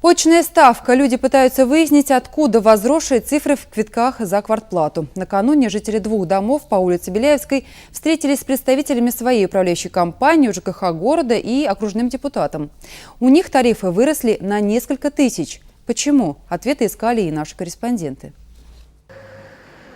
Очная ставка. Люди пытаются выяснить, откуда возросшие цифры в квитках за квартплату. Накануне жители двух домов по улице Беляевской встретились с представителями своей управляющей компании, ЖКХ города и окружным депутатом. У них тарифы выросли на несколько тысяч. Почему? Ответы искали и наши корреспонденты.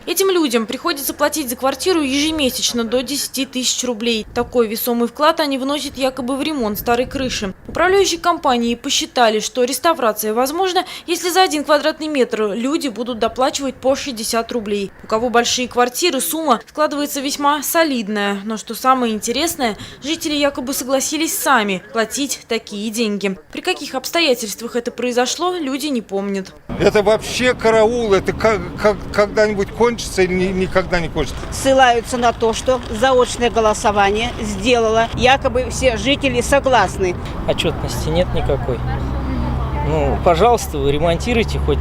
Этим людям приходится платить за квартиру ежемесячно до 10 тысяч рублей. Такой весомый вклад они вносят якобы в ремонт старой крыши. Управляющие компании посчитали, что реставрация возможна, если за один квадратный метр люди будут доплачивать по 60 рублей. У кого большие квартиры, сумма складывается весьма солидная. Но что самое интересное, жители якобы согласились сами платить такие деньги. При каких обстоятельствах это произошло, люди не помнят. Это вообще караул, это как, как- когда-нибудь кончится или ни- никогда не кончится. ссылаются на то, что заочное голосование сделало, якобы все жители согласны. отчетности нет никакой. Ну, пожалуйста, вы ремонтируйте хоть,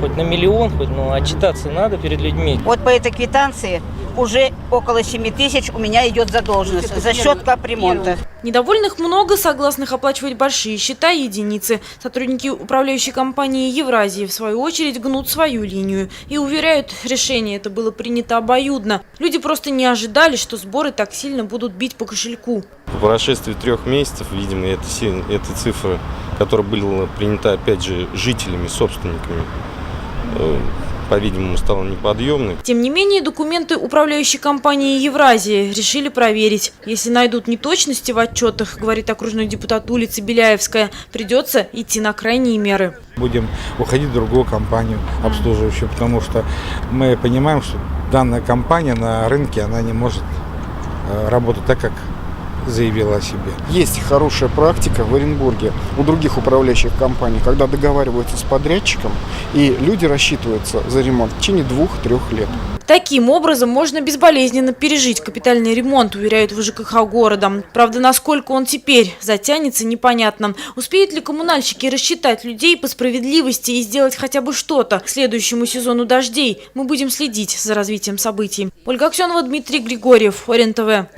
хоть на миллион, хоть, ну, отчитаться надо перед людьми. Вот по этой квитанции уже около 7 тысяч у меня идет задолженность за счет капремонта. Недовольных много, согласных оплачивать большие счета единицы. Сотрудники управляющей компании «Евразии» в свою очередь гнут свою линию и уверяют, решение это было принято обоюдно. Люди просто не ожидали, что сборы так сильно будут бить по кошельку. По прошествии трех месяцев, видимо, эта, си- эта цифра, которая была принята, опять же, жителями, собственниками, э, по-видимому, стала неподъемной. Тем не менее, документы управляющей компании «Евразия» решили проверить. Если найдут неточности в отчетах, говорит окружной депутат улицы Беляевская, придется идти на крайние меры. будем уходить в другую компанию обслуживающую, потому что мы понимаем, что данная компания на рынке, она не может э, работать так, как заявила о себе. Есть хорошая практика в Оренбурге у других управляющих компаний, когда договариваются с подрядчиком, и люди рассчитываются за ремонт в течение двух-трех лет. Таким образом можно безболезненно пережить капитальный ремонт, уверяют в ЖКХ города. Правда, насколько он теперь затянется, непонятно. Успеют ли коммунальщики рассчитать людей по справедливости и сделать хотя бы что-то к следующему сезону дождей? Мы будем следить за развитием событий. Ольга Аксенова, Дмитрий Григорьев, Орен ТВ.